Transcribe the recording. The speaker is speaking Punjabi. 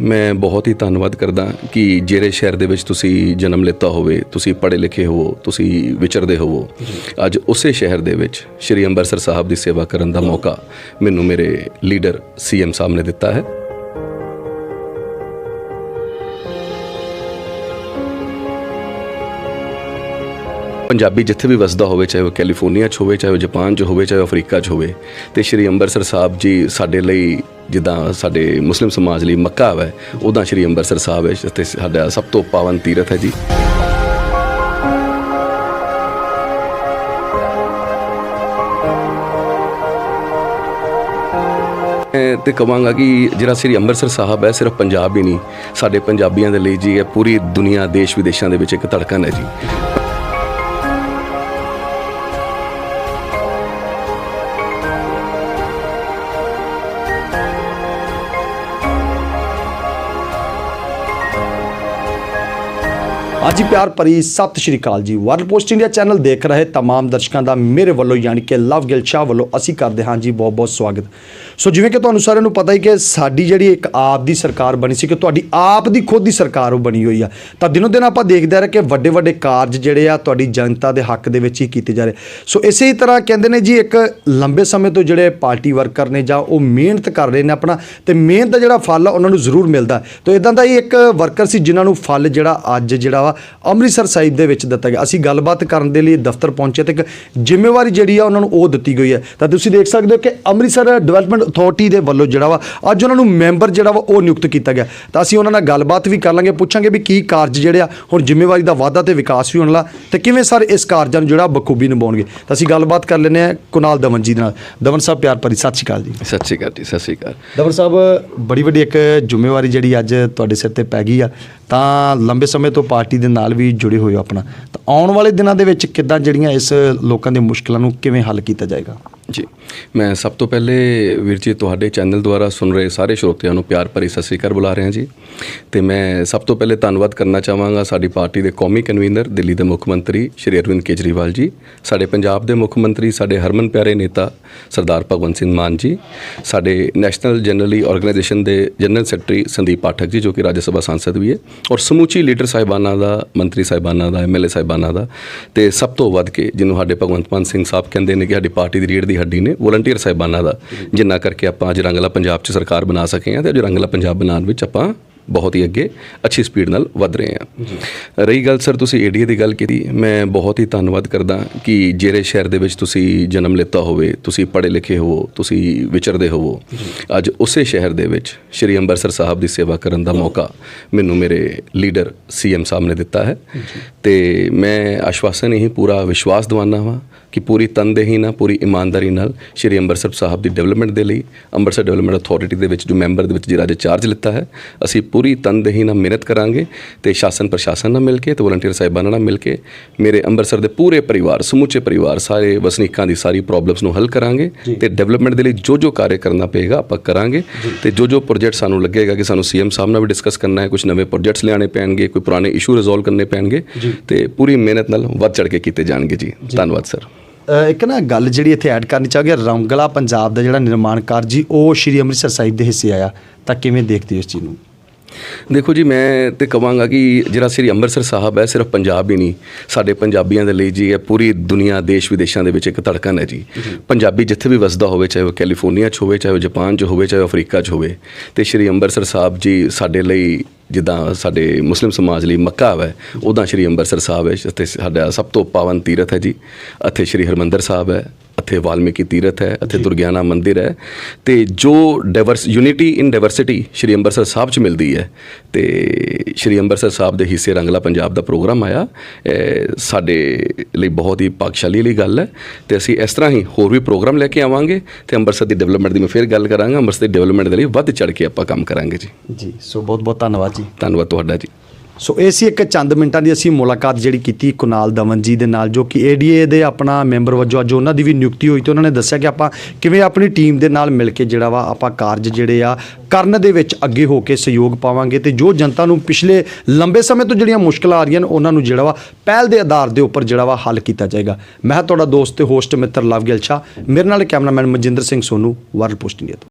ਮੈਂ ਬਹੁਤ ਹੀ ਧੰਨਵਾਦ ਕਰਦਾ ਕਿ ਜਿਹੜੇ ਸ਼ਹਿਰ ਦੇ ਵਿੱਚ ਤੁਸੀਂ ਜਨਮ ਲਿੱਤਾ ਹੋਵੇ, ਤੁਸੀਂ ਪੜ੍ਹੇ ਲਿਖੇ ਹੋ ਤੁਸੀਂ ਵਿਚਰਦੇ ਹੋਵੋ, ਅੱਜ ਉਸੇ ਸ਼ਹਿਰ ਦੇ ਵਿੱਚ ਸ਼੍ਰੀ ਅੰਮ੍ਰਿਤਸਰ ਸਾਹਿਬ ਦੀ ਸੇਵਾ ਕਰਨ ਦਾ ਮੌਕਾ ਮੈਨੂੰ ਮੇਰੇ ਲੀਡਰ ਸੀਐਮ ਸਾਹਿਬ ਨੇ ਦਿੱਤਾ ਹੈ। ਪੰਜਾਬੀ ਜਿੱਥੇ ਵੀ ਵਸਦਾ ਹੋਵੇ, ਚਾਹੇ ਉਹ ਕੈਲੀਫੋਰਨੀਆ 'ਚ ਹੋਵੇ, ਚਾਹੇ ਉਹ ਜਾਪਾਨ 'ਚ ਹੋਵੇ, ਚਾਹੇ ਉਹ ਅਫਰੀਕਾ 'ਚ ਹੋਵੇ, ਤੇ ਸ਼੍ਰੀ ਅੰਮ੍ਰਿਤਸਰ ਸਾਹਿਬ ਜੀ ਸਾਡੇ ਲਈ ਜਿੱਦਾਂ ਸਾਡੇ ਮੁਸਲਿਮ ਸਮਾਜ ਲਈ ਮੱਕਾ ਹੈ ਉਦਾਂ ਸ਼੍ਰੀ ਅੰਮ੍ਰਿਤਸਰ ਸਾਹਿਬ ਹੈ ਤੇ ਸਾਡਾ ਸਭ ਤੋਂ ਪਾਵਨ ਤੀਰਥ ਹੈ ਜੀ। ਮੈਂ ਤੇ ਕਵਾਂਗਾ ਕਿ ਜਿਹੜਾ ਸ੍ਰੀ ਅੰਮ੍ਰਿਤਸਰ ਸਾਹਿਬ ਹੈ, ਸਿਰਫ ਪੰਜਾਬ ਹੀ ਨਹੀਂ, ਸਾਡੇ ਪੰਜਾਬੀਆਂ ਦੇ ਲਈ ਜੀ, ਇਹ ਪੂਰੀ ਦੁਨੀਆ ਦੇਸ਼ ਵਿਦੇਸ਼ਾਂ ਦੇ ਵਿੱਚ ਇੱਕ ਧੜਕਣ ਹੈ ਜੀ। ਅੱਜ ਹੀ ਪਿਆਰ ਭਰੀ ਸਤਿ ਸ਼੍ਰੀ ਅਕਾਲ ਜੀ ਵਰਲਡ ਪੋਸਟ ਇੰਡੀਆ ਚੈਨਲ ਦੇਖ ਰਹੇ तमाम ਦਰਸ਼ਕਾਂ ਦਾ ਮੇਰੇ ਵੱਲੋਂ ਯਾਨੀ ਕਿ ਲਵ ਗਿਲ ਸ਼ਾਹ ਵੱਲੋਂ ਅਸੀਂ ਕਰਦੇ ਹਾਂ ਜੀ ਬਹੁਤ ਬਹੁਤ ਸਵਾਗਤ ਸੋ ਜਿਵੇਂ ਕਿ ਤੁਹਾਨੂੰ ਸਾਰਿਆਂ ਨੂੰ ਪਤਾ ਹੀ ਕਿ ਸਾਡੀ ਜਿਹੜੀ ਇੱਕ ਆਪ ਦੀ ਸਰਕਾਰ ਬਣੀ ਸੀ ਕਿ ਤੁਹਾਡੀ ਆਪ ਦੀ ਖੁਦ ਦੀ ਸਰਕਾਰ ਉਹ ਬਣੀ ਹੋਈ ਆ। ਤਾਂ ਦਿਨੋ ਦਿਨ ਆਪਾਂ ਦੇਖਦੇ ਆ ਰਹੇ ਕਿ ਵੱਡੇ ਵੱਡੇ ਕਾਰਜ ਜਿਹੜੇ ਆ ਤੁਹਾਡੀ ਜਨਤਾ ਦੇ ਹੱਕ ਦੇ ਵਿੱਚ ਹੀ ਕੀਤੇ ਜਾ ਰਹੇ। ਸੋ ਇਸੇ ਤਰ੍ਹਾਂ ਕਹਿੰਦੇ ਨੇ ਜੀ, ਇੱਕ ਲੰਬੇ ਸਮੇਂ ਤੋਂ ਜਿਹੜੇ ਪਾਰਟੀ ਵਰਕਰ ਨੇ ਜਾਂ ਉਹ ਮਿਹਨਤ ਕਰ ਰਹੇ ਨੇ ਆਪਣਾ, ਤੇ ਮਿਹਨਤ ਦਾ ਜਿਹੜਾ ਫਲ ਆ ਉਹਨਾਂ ਨੂੰ ਜ਼ਰੂਰ ਮਿਲਦਾ। ਤਾਂ ਇਦਾਂ ਦਾ ਹੀ ਇੱਕ ਵਰਕਰ ਸੀ ਜਿਨ੍ਹਾਂ ਨੂੰ ਫਲ ਜਿਹੜਾ ਅੱਜ ਜਿਹੜਾ ਵਾ ਅੰਮ੍ਰਿਤਸਰ ਸਾਹਿਬ ਦੇ ਵਿੱਚ ਦਿੱਤਾ ਗਿਆ। ਅਸੀਂ ਗੱਲਬਾਤ ਕਰਨ ਦੇ ਲਈ ਦਫ਼ਤਰ ਪਹੁੰਚੇ ਤੇ ਇੱਕ ਜ਼ਿੰਮੇਵਾਰੀ ਜਿਹੜੀ ਆ ਉਹਨਾਂ ਨੂੰ ਉਹ ਦਿੱਤੀ ਗਈ ਹੈ। ਤਾਂ ਤੁਸੀਂ ਦੇਖ ਸਕਦੇ ਹੋ ਕਿ ਅੰਮ੍ਰਿਤਸਰ ਡਿਵੈਲਪਮੈਂਟ ਅਥਾਰਟੀ ਦੇ ਵੱਲੋਂ ਜਿਹੜਾ ਵਾ ਅੱਜ ਉਹਨਾਂ ਨੂੰ ਮੈਂਬਰ ਜਿਹੜਾ ਵਾ ਉਹ ਨਿਯੁਕਤ ਕੀਤਾ ਗਿਆ। ਤਾਂ ਅਸੀਂ ਉਹਨਾਂ ਨਾਲ ਗੱਲਬਾਤ ਵੀ ਕਰ ਲਾਂਗੇ ਪੁੱਛਾਂਗੇ ਵੀ ਕੀ ਕਾਰਜ ਜਿਹੜੇ ਆ ਹੁਣ ਜ਼ਿੰਮੇਵਾਰੀ ਦਾ ਵਾਅਦਾ ਤੇ ਵਿਕਾਸ ਵੀ ਹੋਣ ਵਾਲਾ ਤੇ ਕਿਵੇਂ ਸਰ ਇਸ ਕਾਰਜਾਂ ਨੂੰ ਜਿਹੜਾ ਬਖੂਬੀ ਨਿਭਾਉਣਗੇ। ਤਾਂ ਅਸੀਂ ਗੱਲਬਾਤ ਕਰ ਲੈਂਦੇ ਹਾਂ ਕੁਨਾਲ ਦਮਨ ਜੀ ਦੇ ਨਾਲ। ਦਮਨ ਸਾਹਿਬ ਪਿਆਰ ਭਰੀ ਸਤਿ ਸ਼੍ਰੀ ਅਕਾਲ ਜੀ। ਸਤਿ ਸ਼੍ਰੀ ਅਕਾਲ ਜੀ ਸਤਿ ਸ਼੍ਰੀ ਅਕਾਲ। ਦਵਰ ਸਾਹਿਬ ਬੜੀ ਵੱਡੀ ਇੱਕ ਜ਼ਿੰਮੇਵਾਰੀ ਜਿਹੜੀ ਅੱਜ ਤੁਹਾਡੇ ਸਿਰ ਤੇ ਪੈ ਗਈ ਆ। ਤਾਂ ਲੰਬੇ ਸਮੇਂ ਤੋਂ ਪਾਰਟੀ ਦੇ ਨਾਲ ਵੀ ਜੁੜੇ ਹੋਏ ਹੋ ਆਪਣਾ। ਤਾਂ ਆਉਣ ਵਾਲੇ ਦਿਨਾਂ ਦੇ ਵਿੱਚ ਕਿੱਦਾਂ ਜਿਹੜੀਆਂ ਇਸ ਲੋਕਾਂ ਦੇ ਮੁਸ਼ਕਲਾਂ ਨੂੰ ਕਿਵੇਂ ਹੱਲ ਕੀਤਾ ਜਾਏਗਾ? ਜੀ, ਮੈਂ ਸਭ ਤੋਂ ਪਹਿਲੇ ਵੀਰ ਜੀ ਤੁਹਾਡੇ ਚੈਨਲ ਦੁਆਰਾ ਸੁਣ ਰਹੇ ਸਾਰੇ ਸਰੋਤਿਆਂ ਨੂੰ ਪਿਆਰ ਭਰੀ ਸਤਿ ਸ੍ਰੀ ਅਕਾਲ ਬੁਲਾ ਰਿਹਾ ਜੀ। ਤੇ ਮੈਂ ਸਭ ਤੋਂ ਪਹਿਲੇ ਧੰਨਵਾਦ ਕਰਨਾ ਚਾਹਾਂਗਾ ਸਾਡੀ ਪਾਰਟੀ ਦੇ ਕੌਮੀ ਕਨਵੀਨਰ, ਦਿੱਲੀ ਦੇ ਮੁੱਖ ਮੰਤਰੀ ਸ਼੍ਰੀ ਅਰਵਿੰਦ ਕੇਜਰੀਵਾਲ ਜੀ, ਸਾਡੇ ਪੰਜਾਬ ਦੇ ਮੁੱਖ ਮੰਤਰੀ, ਸਾਡੇ ਹਰਮਨ ਪਿਆਰੇ ਨੇਤਾ ਸਰਦਾਰ ਭਗਵੰਤ ਸਿੰਘ ਮਾਨ ਜੀ, ਸਾਡੇ ਨੈਸ਼ਨਲ ਜਨਰਲੀ ਆਰਗੇਨਾਈਜੇਸ਼ਨ ਦੇ ਜਨਰਲ ਸੈਕਟਰੀ ਸੰਦੀਪ ਪਾਠਕ ਜੀ ਜੋ ਕਿ ਰਾਜ ਸਭਾ ਸਾਂਸਦ ਵੀ ਹੈ, ਔਰ ਸਮੂਚੀ ਲੀਡਰ ਸਾਹਿਬਾਨਾਂ ਦਾ, ਮੰਤਰੀ ਸਾਹਿਬਾਨਾਂ ਦਾ ਐਮਐਲਏ ਸਾਹਿਬਾਨਾਂ ਦਾ, ਤੇ ਸਭ ਤੋਂ ਵੱਧ ਕੇ ਜਿਹਨੂੰ ਸਾਡੇ ਭਗਵੰਤ ਮਾਨ ਸਿੰਘ ਸਾਹਿਬ ਕਹਿੰਦੇ ਨੇ ਕਿ ਸਾਡੀ ਪਾਰਟੀ ਦੀ ਰੀੜ ਦੀ ਹੱਡੀ ਨੇ ਵੋਲੰਟੀਅਰ ਸਾਹਿਬਾਨਾਂ ਦਾ, ਜਿੰਨਾ ਕਰਕੇ ਆਪਾਂ ਅੱਜ ਰੰਗਲਾ ਪੰਜਾਬ 'ਚ ਸਰਕਾਰ ਬਣਾ ਸਕੇ ਹਾਂ ਤੇ ਅੱਜ ਰੰਗਲਾ ਪੰਜਾਬ ਬਣਾਉਣ ਵਿੱਚ ਆਪਾਂ ਬਹੁਤ ਹੀ ਅੱਗੇ ਅੱਛੀ ਸਪੀਡ ਨਾਲ ਵੱਧ ਰਹੇ ਹਾਂ। ਰਹੀ ਗੱਲ ਸਰ ਤੁਸੀਂ ਏਡੀਏ ਦੀ ਗੱਲ ਕੀਤੀ ਮੈਂ ਬਹੁਤ ਹੀ ਧੰਨਵਾਦ ਕਰਦਾ ਕਿ ਜਿਹੜੇ ਸ਼ਹਿਰ ਦੇ ਵਿੱਚ ਤੁਸੀਂ ਜਨਮ ਲਿੱਤਾ ਹੋਵੇ ਤੁਸੀਂ ਪੜ੍ਹੇ ਲਿਖੇ ਹੋ ਤੁਸੀਂ ਵਿਚਰਦੇ ਹੋਵੋ ਅੱਜ ਉਸੇ ਸ਼ਹਿਰ ਦੇ ਵਿੱਚ ਸ਼੍ਰੀ ਅੰਮ੍ਰਿਤਸਰ ਸਾਹਿਬ ਦੀ ਸੇਵਾ ਕਰਨ ਦਾ ਮੌਕਾ ਮੈਨੂੰ ਮੇਰੇ ਲੀਡਰ ਸੀਐਮ ਸਾਹਿਬ ਨੇ ਦਿੱਤਾ ਹੈ। ਤੇ ਮੈਂ ਆਸ਼ਵਾਸਨ ਹੀ ਪੂਰਾ ਵਿਸ਼ਵਾਸ ਦਿਵਾਨਾ ਹਾਂ ਕਿ ਪੂਰੀ ਤਨਦੇਹੀ ਨਾਲ ਪੂਰੀ ਇਮਾਨਦਾਰੀ ਨਾਲ ਸ਼੍ਰੀ ਅੰਮ੍ਰਿਤਸਰ ਸਾਹਿਬ ਦੀ ਡਿਵੈਲਪਮੈਂਟ ਦੇ ਲਈ ਅੰਮ੍ਰਿਤਸਰ ਡਿਵੈਲਪਮੈਂਟ ਅਥਾਰਟੀ ਦੇ ਵਿੱਚ ਜੋ ਮੈਂਬਰ ਦੇ ਵਿੱਚ ਜਿਹੜਾ ਅੱਜ ਚਾਰਜ ਲਿੱਤਾ ਹੈ ਅਸੀਂ ਪੂਰੀ ਤਨਦੇਹੀ ਨਾਲ ਮਿਹਨਤ ਕਰਾਂਗੇ ਤੇ ਸ਼ਾਸਨ ਪ੍ਰਸ਼ਾਸਨ ਨਾਲ ਮਿਲ ਕੇ ਤੇ ਵੋਲੰਟੀਅਰ ਸਾਹਿਬਾਨਾਂ ਨਾਲ ਮਿਲ ਕੇ ਮੇਰੇ ਅੰਮ੍ਰਿਤਸਰ ਦੇ ਪੂਰੇ ਪਰਿਵਾਰ ਸਮੁੱਚੇ ਪਰਿਵਾਰ ਸਾਰੇ ਵਸਨੀਕਾਂ ਦੀ ਸਾਰੀ ਪ੍ਰੋਬਲਮਸ ਨੂੰ ਹੱਲ ਕਰਾਂਗੇ ਤੇ ਡਿਵੈਲਪਮੈਂਟ ਦੇ ਲਈ ਜੋ ਜੋ ਕਾਰਜ ਕਰਨਾ ਪਏਗਾ ਆਪਾਂ ਕਰਾਂਗੇ ਤੇ ਜੋ ਜੋ ਪ੍ਰੋਜੈਕਟ ਸਾਨੂੰ ਲੱਗੇਗਾ ਕਿ ਸਾਨੂੰ ਸੀਐਮ ਸਾਹਿਬ ਨਾਲ ਵੀ ਡਿਸਕਸ ਕਰਨਾ ਹੈ ਕੁਝ ਨਵੇਂ ਪ੍ਰੋਜੈਕਟਸ ਲਿਆਣੇ ਪੈਣਗੇ ਕੋਈ ਪੁਰਾਣੇ ਇਸ਼ੂ ਰਿਜ਼ੋਲਵ ਕਰਨੇ ਪੈਣਗੇ ਤੇ ਪੂਰੀ ਮਿਹਨਤ ਨਾਲ ਵੱਧ ਚੜ ਕੇ ਕੀਤੇ ਜਾਣਗੇ ਜੀ। ਧੰਨਵਾਦ ਸਰ ਇੱਕ ਨਾ ਗੱਲ ਜਿਹੜੀ ਇੱਥੇ ਐਡ ਕਰਨੀ ਚਾਹਾਂਗੇ ਰੰਗਲਾ ਪੰਜਾਬ ਦਾ ਜਿਹੜਾ ਨਿਰਮਾਣ ਕਾਰਜ ਜੀ ਉਹ ਸ਼੍ਰੀ ਅੰਮ੍ਰਿਤਸਰ ਸਾਹਿਬ ਦੇ ਹਿੱਸੇ ਆਇਆ ਤਾਂ ਕਿਵੇਂ ਦੇਖਦੇ ਹੋ ਇਸ ਚੀਜ਼ ਨੂੰ? ਦੇਖੋ ਜੀ ਮੈਂ ਤੇ ਕਵਾਂਗਾ ਕਿ ਜਿਹੜਾ ਸ੍ਰੀ ਅੰਮ੍ਰਿਤਸਰ ਸਾਹਿਬ ਹੈ ਸਿਰਫ ਪੰਜਾਬ ਹੀ ਨਹੀਂ ਸਾਡੇ ਪੰਜਾਬੀਆਂ ਦੇ ਲਈ ਜੀ ਇਹ ਪੂਰੀ ਦੁਨੀਆ ਦੇਸ਼ ਵਿਦੇਸ਼ਾਂ ਦੇ ਵਿੱਚ ਇੱਕ ਧੜਕਣ ਹੈ ਜੀ। ਪੰਜਾਬੀ ਜਿੱਥੇ ਵੀ ਵਸਦਾ ਹੋਵੇ ਚਾਹੇ ਉਹ ਕੈਲੀਫੋਰਨੀਆ 'ਚ ਹੋਵੇ ਚਾਹੇ ਉਹ ਜਾਪਾਨ 'ਚ ਹੋਵੇ ਚਾਹੇ ਉਹ ਅਫਰੀਕਾ 'ਚ ਹੋਵੇ ਤੇ ਸ੍ਰੀ ਅੰਮ੍ਰਿਤਸਰ ਸਾਹਿਬ ਜੀ ਸਾਡੇ ਲਈ ਜਿੱਦਾਂ ਸਾਡੇ ਮੁਸਲਿਮ ਸਮਾਜ ਲਈ ਮੱਕਾ ਹੈ ਉਦਾਂ ਸ੍ਰੀ ਅੰਮ੍ਰਿਤਸਰ ਸਾਹਿਬ ਹੈ ਤੇ ਸਾਡਾ ਸਭ ਤੋਂ ਪਾਵਨ ਤੀਰਥ ਹੈ ਜੀ। ਇੱਥੇ ਸ੍ਰੀ ਹਰਮੰਦਰ ਸਾਹਿਬ ਹੈ ਇੱਥੇ ਵਾਲਮੀਕੀ ਤੀਰਥ ਹੈ ਇੱਥੇ ਦੁਰਗਿਆਨਾ ਮੰਦਿਰ ਹੈ ਤੇ ਜੋ diverse unity in diversity Shri Amritsar Sahib 'ਚ ਮਿਲਦੀ ਹੈ ਤੇ ਸ਼੍ਰੀ ਅੰਮ੍ਰਿਤਸਰ ਸਾਹਿਬ ਦੇ ਹਿੱਸੇ ਰੰਗਲਾ ਪੰਜਾਬ ਦਾ ਪ੍ਰੋਗਰਾਮ ਆਇਆ ਸਾਡੇ ਲਈ ਬਹੁਤ ਹੀ ਭਾਗਸ਼ਾਲੀ ਵਾਲੀ ਗੱਲ ਹੈ ਤੇ ਅਸੀਂ ਇਸ ਤਰ੍ਹਾਂ ਹੀ ਹੋਰ ਵੀ ਪ੍ਰੋਗਰਾਮ ਲੈ ਕੇ ਆਵਾਂਗੇ ਤੇ ਅੰਮ੍ਰਿਤਸਰ ਦੀ ਡਿਵੈਲਪਮੈਂਟ ਦੀ ਮੈਂ ਫਿਰ ਗੱਲ ਕਰਾਂਗਾ ਅੰਮ੍ਰਿਤਸਰ ਦੀ ਡਿਵੈਲਪਮੈਂਟ ਦੇ ਲਈ ਵੱਧ ਚੜ ਕੇ ਆਪਾਂ ਕੰਮ ਕਰਾਂਗੇ ਜੀ। ਜੀ ਸੋ ਬਹੁਤ ਬਹੁਤ ਧੰਨਵਾਦ ਜੀ। ਧੰਨਵਾਦ ਤੁਹਾਡਾ ਜੀ। ਸੋ ਇਹ ਸੀ ਇੱਕ ਚੰਦ ਮਿੰਟਾਂ ਦੀ ਅਸੀਂ ਮੁਲਾਕਾਤ ਜਿਹੜੀ ਕੀਤੀ ਕੁਨਾਲ ਦਮਨ ਜੀ ਦੇ ਨਾਲ, ਜੋ ਕਿ ਏਡੀਏ ਦੇ ਆਪਣਾ ਮੈਂਬਰ ਵਜੋਂ ਅੱਜ ਉਹਨਾਂ ਦੀ ਵੀ ਨਿਯੁਕਤੀ ਹੋਈ ਤੇ ਉਹਨਾਂ ਨੇ ਦੱਸਿਆ ਕਿ ਆਪਾਂ ਕਿਵੇਂ ਆਪਣੀ ਟੀਮ ਦੇ ਨਾਲ ਮਿਲ ਕੇ ਜਿਹੜਾ ਵਾ ਆਪਾਂ ਕਾਰਜ ਜਿਹੜੇ ਆ ਕਰਨ ਦੇ ਵਿੱਚ ਅੱਗੇ ਹੋ ਕੇ ਸਹਿਯੋਗ ਪਾਵਾਂਗੇ ਤੇ ਜੋ ਜਨਤਾ ਨੂੰ ਪਿਛਲੇ ਲੰਬੇ ਸਮੇਂ ਤੋਂ ਜਿਹੜੀਆਂ ਮੁਸ਼ਕਲਾਂ ਆ ਰਹੀਆਂ ਨੇ, ਉਹਨਾਂ ਨੂੰ ਜਿਹੜਾ ਵਾ ਪਹਿਲ ਦੇ ਆਧਾਰ ਦੇ ਉੱਪਰ ਜਿਹੜਾ ਵਾ ਹੱਲ ਕੀਤਾ ਜਾਏਗਾ। ਮੈਂ ਤੁਹਾਡਾ ਦੋਸਤ ਤੇ ਹੋਸਟ ਮਿੱਤਰ ਲਵਗਿਲ ਸ਼ਾਹ ਮੇਰੇ ਨਾਲ cameraman Manjinder Singh Sonu, world post India ਤੋਂ।